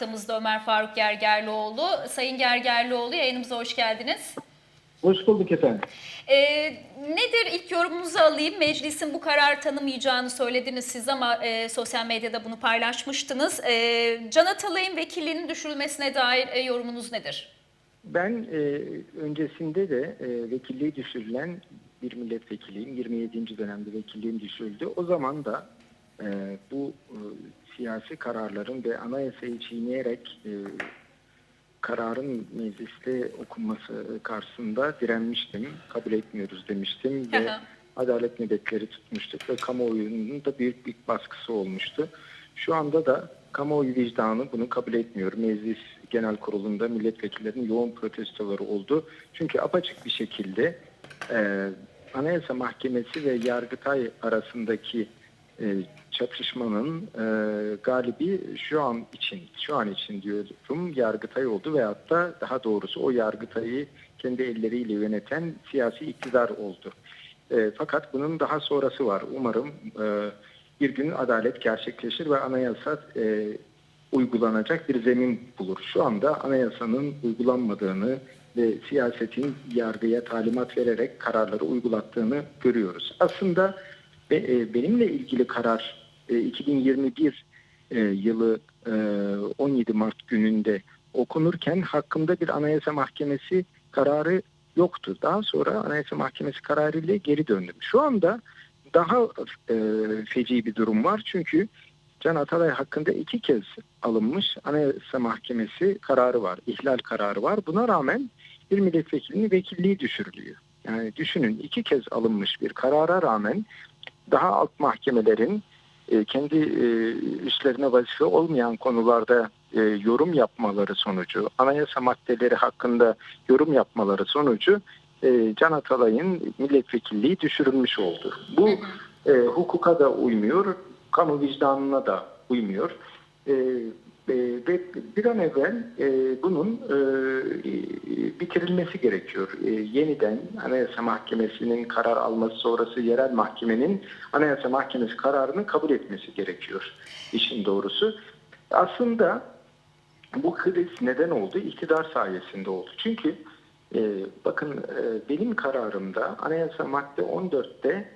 hattımızda Ömer Faruk Gergerlioğlu. Sayın Gergerlioğlu yayınımıza hoş geldiniz. Hoş bulduk efendim. Ee, nedir ilk yorumunuzu alayım? Meclisin bu karar tanımayacağını söylediniz siz ama e, sosyal medyada bunu paylaşmıştınız. E, Can Atalay'ın vekilliğinin düşürülmesine dair e, yorumunuz nedir? Ben e, öncesinde de e, vekilliği düşürülen bir milletvekiliyim. 27. dönemde vekilliğim düşürüldü. O zaman da e, bu e, siyasi kararların ve anayasayı çiğneyerek e, kararın mecliste okunması karşısında direnmiştim. Kabul etmiyoruz demiştim ve adalet nöbetleri tutmuştuk ve kamuoyunun da büyük bir baskısı olmuştu. Şu anda da kamuoyu vicdanı bunu kabul etmiyor. Meclis Genel Kurulu'nda milletvekillerinin yoğun protestoları oldu. Çünkü apaçık bir şekilde e, Anayasa Mahkemesi ve Yargıtay arasındaki e, çatışmanın e, galibi şu an için, şu an için diyorum Yargıtay oldu veyahut da daha doğrusu o Yargıtay'ı kendi elleriyle yöneten siyasi iktidar oldu. E, fakat bunun daha sonrası var. Umarım e, bir gün adalet gerçekleşir ve anayasa e, uygulanacak bir zemin bulur. Şu anda anayasanın uygulanmadığını ve siyasetin yargıya talimat vererek kararları uygulattığını görüyoruz. Aslında e, benimle ilgili karar e, 2021 e, yılı e, 17 Mart gününde okunurken hakkımda bir anayasa mahkemesi kararı yoktu. Daha sonra anayasa mahkemesi kararıyla geri döndüm. Şu anda daha e, feci bir durum var çünkü Can Atalay hakkında iki kez alınmış Anayasa Mahkemesi kararı var, ihlal kararı var. Buna rağmen bir milletvekilinin vekilliği düşürülüyor. Yani düşünün iki kez alınmış bir karara rağmen daha alt mahkemelerin e, kendi e, üstlerine vazife olmayan konularda e, yorum yapmaları sonucu, anayasa maddeleri hakkında yorum yapmaları sonucu e, Can Atalay'ın milletvekilliği düşürülmüş oldu. Bu e, hukuka da uymuyor, kamu vicdanına da uymuyor. E, e, ve bir an evvel e, bunun e, bitirilmesi gerekiyor. E, yeniden Anayasa Mahkemesi'nin karar alması sonrası yerel mahkemenin Anayasa Mahkemesi kararını kabul etmesi gerekiyor işin doğrusu. Aslında bu kriz neden oldu? İktidar sayesinde oldu. Çünkü e, bakın benim kararımda Anayasa madde 14'te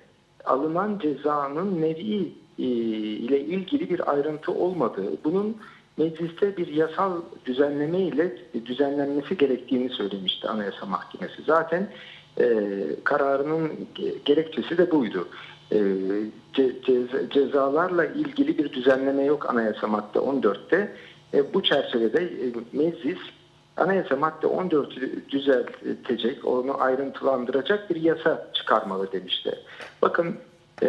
alınan cezanın nevi ile ilgili bir ayrıntı olmadığı, bunun mecliste bir yasal düzenleme ile düzenlenmesi gerektiğini söylemişti Anayasa Mahkemesi. Zaten e, kararının ge- gerekçesi de buydu. E, ce- ceza- cezalarla ilgili bir düzenleme yok Anayasa madde 14'te. E, bu çerçevede e, meclis Anayasa madde 14'ü düzeltecek, onu ayrıntılandıracak bir yasa çıkarmalı demişti. Bakın e,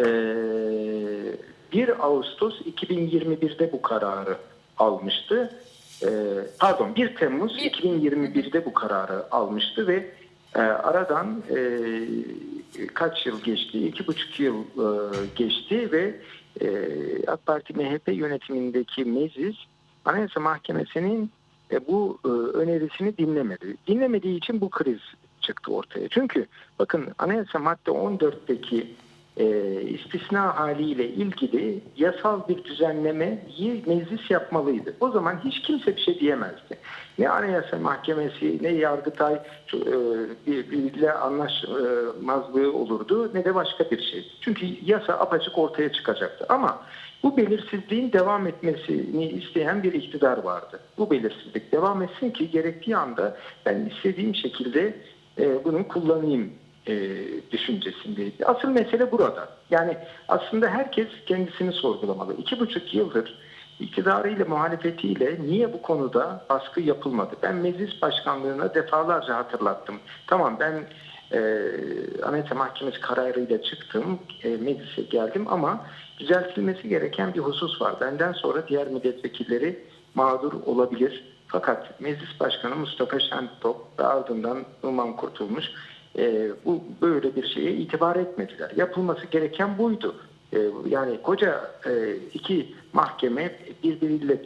1 Ağustos 2021'de bu kararı almıştı. E, pardon 1 Temmuz Bir- 2021'de bu kararı almıştı ve e, aradan e, kaç yıl geçti? iki buçuk yıl e, geçti ve e, AK Parti MHP yönetimindeki meclis Anayasa Mahkemesi'nin e, bu e, önerisini dinlemedi. Dinlemediği için bu kriz çıktı ortaya. Çünkü bakın Anayasa madde 14'teki e, istisna haliyle ilgili yasal bir düzenlemeyi meclis yapmalıydı. O zaman hiç kimse bir şey diyemezdi. Ne Anayasa Mahkemesi ne Yargıtay e, birbiriyle anlaşmazlığı olurdu ne de başka bir şey. Çünkü yasa apaçık ortaya çıkacaktı. Ama bu belirsizliğin devam etmesini isteyen bir iktidar vardı. Bu belirsizlik devam etsin ki gerektiği anda ben istediğim şekilde e, bunu kullanayım e, düşüncesindeydi. Asıl mesele burada. Yani aslında herkes kendisini sorgulamalı. İki buçuk yıldır iktidarıyla muhalefetiyle niye bu konuda baskı yapılmadı? Ben meclis başkanlığına defalarca hatırlattım. Tamam ben e, Anayasa Mahkemesi kararıyla çıktım, e, meclise geldim ama düzeltilmesi gereken bir husus var. Benden sonra diğer milletvekilleri mağdur olabilir. Fakat Meclis Başkanı Mustafa Şentop ve ardından Numan Kurtulmuş e, bu böyle bir şeye itibar etmediler. Yapılması gereken buydu. E, yani koca e, iki mahkeme birbiriyle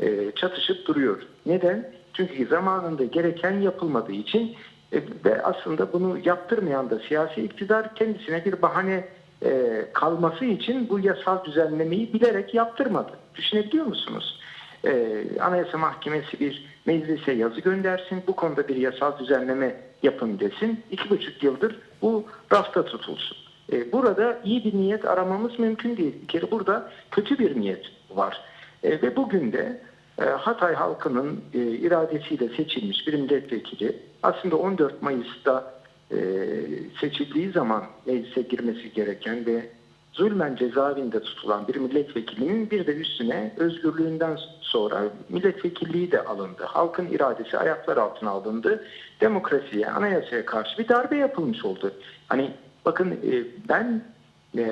e, çatışıp duruyor. Neden? Çünkü zamanında gereken yapılmadığı için e, ve aslında bunu yaptırmayan da siyasi iktidar kendisine bir bahane e, kalması için bu yasal düzenlemeyi bilerek yaptırmadı. Düşünebiliyor musunuz? e, Anayasa Mahkemesi bir meclise yazı göndersin. Bu konuda bir yasal düzenleme yapın desin. İki buçuk yıldır bu rafta tutulsun. E, burada iyi bir niyet aramamız mümkün değil. Bir kere burada kötü bir niyet var. E, ve bugün de e, Hatay halkının e, iradesiyle seçilmiş bir milletvekili aslında 14 Mayıs'ta e, seçildiği zaman meclise girmesi gereken ve zulmen cezaevinde tutulan bir milletvekilinin bir de üstüne özgürlüğünden sonra milletvekilliği de alındı. Halkın iradesi ayaklar altına alındı. Demokrasiye, anayasaya karşı bir darbe yapılmış oldu. Hani bakın e, ben e,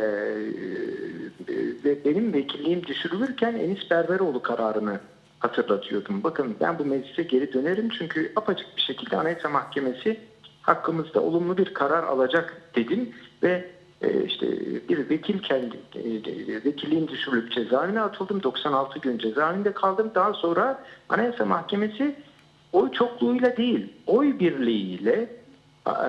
ve benim vekilliğim düşürülürken Enis Berberoğlu kararını hatırlatıyordum. Bakın ben bu meclise geri dönerim çünkü apaçık bir şekilde Anayasa Mahkemesi hakkımızda olumlu bir karar alacak dedim ve işte bir vekilken e, vekilliğim düşürülüp cezaevine atıldım. 96 gün cezaevinde kaldım. Daha sonra Anayasa Mahkemesi oy çokluğuyla değil, oy birliğiyle e,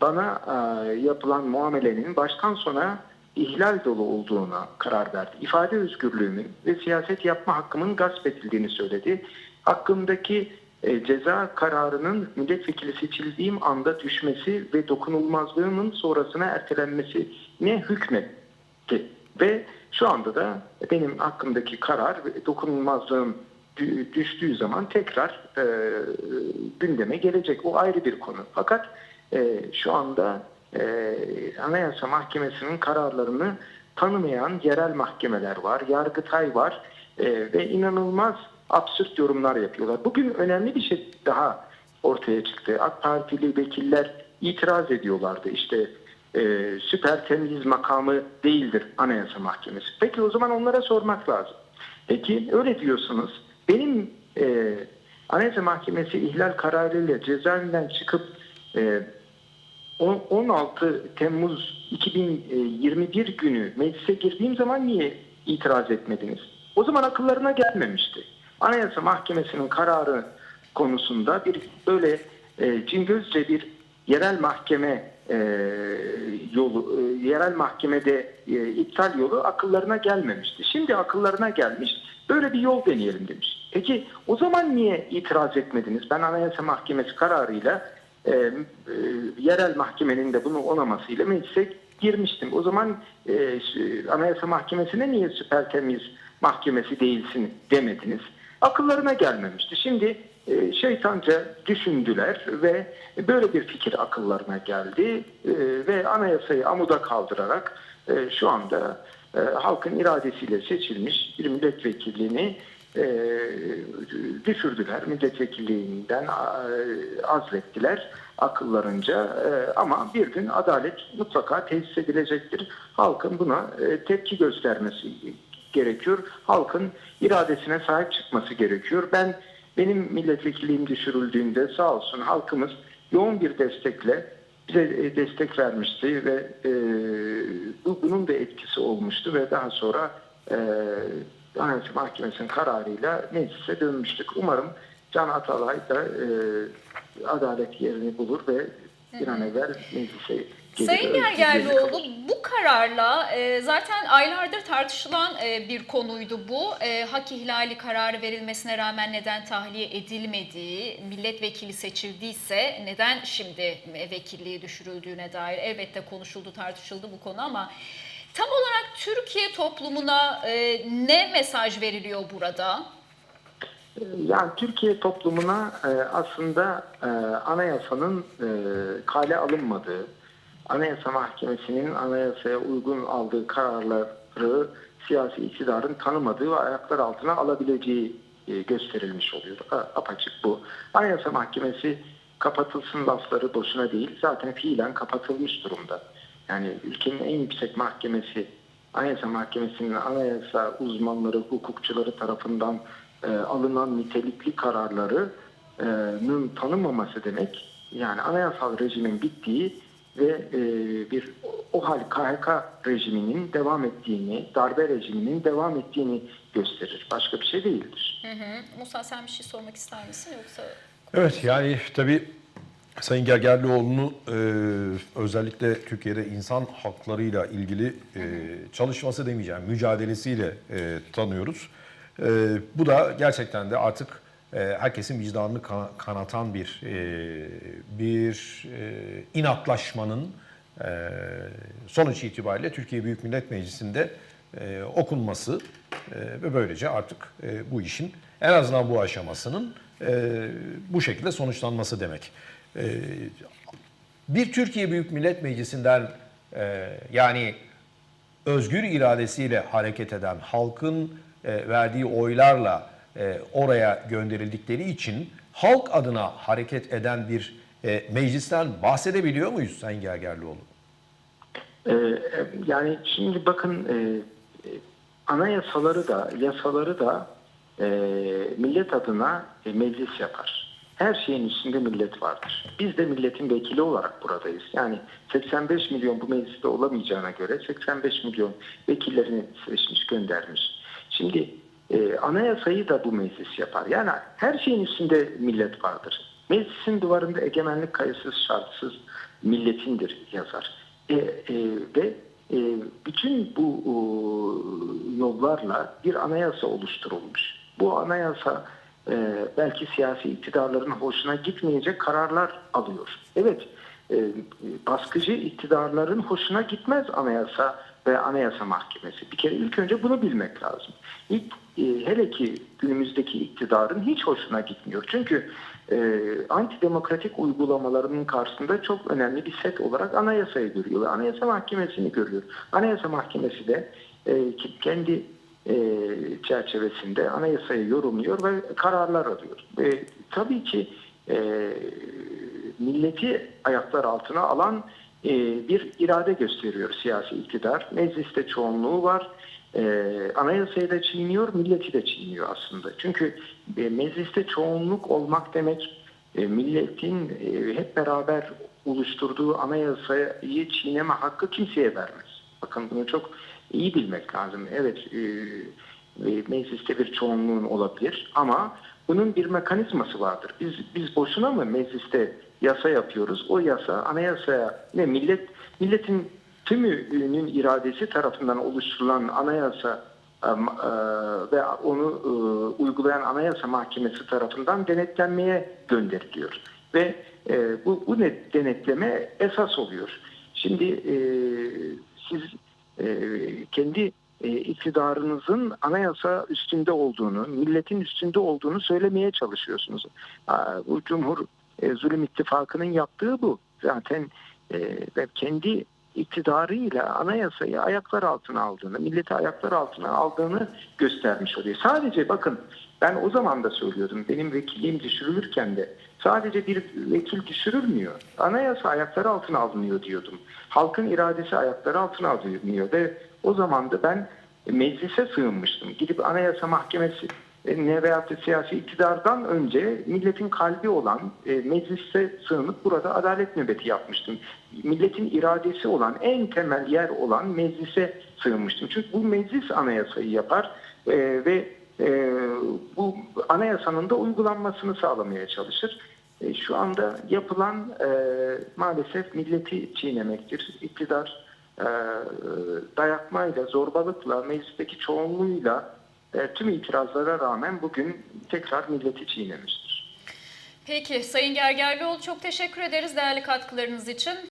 bana e, yapılan muamelenin baştan sona ihlal dolu olduğuna karar verdi. İfade özgürlüğümün ve siyaset yapma hakkımın gasp edildiğini söyledi. Hakkımdaki e, ceza kararının milletvekili seçildiğim anda düşmesi ve dokunulmazlığının sonrasına ertelenmesi ne hükmetti. Ve şu anda da benim hakkımdaki karar ve dokunulmazlığım dü- düştüğü zaman tekrar e, gündeme gelecek. O ayrı bir konu. Fakat e, şu anda e, Anayasa Mahkemesi'nin kararlarını tanımayan yerel mahkemeler var, Yargıtay var e, ve inanılmaz absürt yorumlar yapıyorlar. Bugün önemli bir şey daha ortaya çıktı. AK Partili vekiller itiraz ediyorlardı. İşte e, süper temyiz makamı değildir Anayasa Mahkemesi. Peki o zaman onlara sormak lazım. Peki öyle diyorsunuz. Benim e, Anayasa Mahkemesi ihlal kararıyla cezaevinden çıkıp e, on- 16 Temmuz 2021 günü meclise girdiğim zaman niye itiraz etmediniz? O zaman akıllarına gelmemişti. Anayasa Mahkemesi'nin kararı konusunda bir böyle e, cingözce bir yerel mahkeme e, yolu, e, yerel mahkemede e, iptal yolu akıllarına gelmemişti. Şimdi akıllarına gelmiş. Böyle bir yol deneyelim demiş. Peki o zaman niye itiraz etmediniz? Ben Anayasa Mahkemesi kararıyla e, e, yerel mahkemenin de bunu onamasıyla meclise girmiştim. O zaman e, Anayasa Mahkemesi'ne niye süper temiz mahkemesi değilsin demediniz? Akıllarına gelmemişti. Şimdi e, şeytanca düşündüler ve böyle bir fikir akıllarına geldi E, ve anayasayı amuda kaldırarak e, şu anda halkın iradesiyle seçilmiş bir milletvekilliğini e, düşürdüler. Milletvekilliğinden azlettiler akıllarınca ama bir gün adalet mutlaka tesis edilecektir. Halkın buna tepki göstermesi gerekiyor. Halkın iradesine sahip çıkması gerekiyor. Ben benim milletvekilliğim düşürüldüğünde sağ olsun halkımız yoğun bir destekle bize e, destek vermişti ve e, bu bunun da etkisi olmuştu ve daha sonra e, Anayasa Mahkemesi'nin kararıyla meclise dönmüştük. Umarım Can Atalay da e, adalet yerini bulur ve bir an evvel meclise. Sayın Gergerlioğlu bu kararla e, zaten aylardır tartışılan e, bir konuydu bu. E, hak ihlali kararı verilmesine rağmen neden tahliye edilmediği, milletvekili seçildiyse neden şimdi e, vekilliği düşürüldüğüne dair elbette konuşuldu, tartışıldı bu konu ama tam olarak Türkiye toplumuna e, ne mesaj veriliyor burada? Yani Türkiye toplumuna e, aslında e, anayasanın e, kale alınmadığı, Anayasa Mahkemesi'nin anayasaya uygun aldığı kararları siyasi iktidarın tanımadığı ve ayaklar altına alabileceği e, gösterilmiş oluyor. Apaçık bu. Anayasa Mahkemesi kapatılsın lafları boşuna değil. Zaten fiilen kapatılmış durumda. Yani ülkenin en yüksek mahkemesi Anayasa Mahkemesi'nin anayasa uzmanları, hukukçuları tarafından e, alınan nitelikli kararlarının tanınmaması demek yani anayasal rejimin bittiği ve e, bir o hal KHK rejiminin devam ettiğini, darbe rejiminin devam ettiğini gösterir. Başka bir şey değildir. Hı hı. Musa sen bir şey sormak ister misin yoksa? Evet yani tabii Sayın Gergerlioğlu'nu e, özellikle Türkiye'de insan haklarıyla ilgili e, çalışması demeyeceğim, mücadelesiyle e, tanıyoruz. E, bu da gerçekten de artık herkesin vicdanını ka- kanatan bir e, bir e, inatlaşmanın e, sonuç itibariyle Türkiye Büyük Millet Meclisi'nde okunması ve böylece artık bu işin en azından bu aşamasının bu şekilde sonuçlanması demek. Bir Türkiye Büyük Millet Meclisi'nden yani özgür iradesiyle hareket eden halkın verdiği oylarla e, oraya gönderildikleri için halk adına hareket eden bir e, meclisten bahsedebiliyor muyuz Sayın Gergerlioğlu? Ee, yani şimdi bakın e, e, anayasaları da yasaları da e, millet adına e, meclis yapar. Her şeyin üstünde millet vardır. Biz de milletin vekili olarak buradayız. Yani 85 milyon bu mecliste olamayacağına göre 85 milyon vekillerini seçmiş göndermiş. Şimdi e, anayasayı da bu meclis yapar. Yani her şeyin üstünde millet vardır. Meclisin duvarında egemenlik kayıtsız şartsız milletindir yazar. E, e, ve e, bütün bu e, yollarla bir anayasa oluşturulmuş. Bu anayasa e, belki siyasi iktidarların hoşuna gitmeyecek kararlar alıyor. Evet, e, baskıcı iktidarların hoşuna gitmez anayasa ve anayasa mahkemesi. Bir kere ilk önce bunu bilmek lazım. İlk, e, hele ki günümüzdeki iktidarın hiç hoşuna gitmiyor. Çünkü e, antidemokratik uygulamalarının karşısında çok önemli bir set olarak anayasayı görüyor ve anayasa mahkemesini görüyor. Anayasa mahkemesi de e, kendi e, çerçevesinde anayasayı yorumluyor ve kararlar alıyor. Ve tabii ki e, milleti ayaklar altına alan e, bir irade gösteriyor siyasi iktidar. Mecliste çoğunluğu var. E, anayasayı da çiğniyor, milleti de çiğniyor aslında. Çünkü e, mecliste çoğunluk olmak demek e, milletin e, hep beraber oluşturduğu anayasayı çiğneme hakkı kimseye vermez. Bakın bunu çok iyi bilmek lazım. Evet e, mecliste bir çoğunluğun olabilir ama bunun bir mekanizması vardır. Biz biz boşuna mı mecliste yasa yapıyoruz? O yasa anayasaya ne millet milletin tümünün iradesi tarafından oluşturulan anayasa e, ve onu e, uygulayan anayasa mahkemesi tarafından denetlenmeye gönderiliyor. Ve e, bu, bu net- denetleme esas oluyor. Şimdi siz kendi iktidarınızın anayasa üstünde olduğunu, milletin üstünde olduğunu söylemeye çalışıyorsunuz. Bu Cumhur e, Zulüm İttifakı'nın yaptığı bu. Zaten e, ve kendi iktidarıyla anayasayı ayaklar altına aldığını, milleti ayaklar altına aldığını göstermiş oluyor. Sadece bakın ben o zaman da söylüyordum benim vekilliğim düşürülürken de sadece bir vekil düşürülmüyor. Anayasa ayaklar altına alınıyor diyordum. Halkın iradesi ayaklar altına alınıyor ve o zaman da ben meclise sığınmıştım. Gidip anayasa mahkemesi ne veyahut da siyasi iktidardan önce milletin kalbi olan e, meclise sığınıp burada adalet nöbeti yapmıştım. Milletin iradesi olan en temel yer olan meclise sığınmıştım. Çünkü bu meclis anayasayı yapar e, ve e, bu anayasanın da uygulanmasını sağlamaya çalışır. E, şu anda yapılan e, maalesef milleti çiğnemektir. İktidar e, dayatmayla, zorbalıkla, meclisteki çoğunluğuyla e, tüm itirazlara rağmen bugün tekrar milleti çiğnemiştir. Peki Sayın Gergerlioğlu çok teşekkür ederiz değerli katkılarınız için.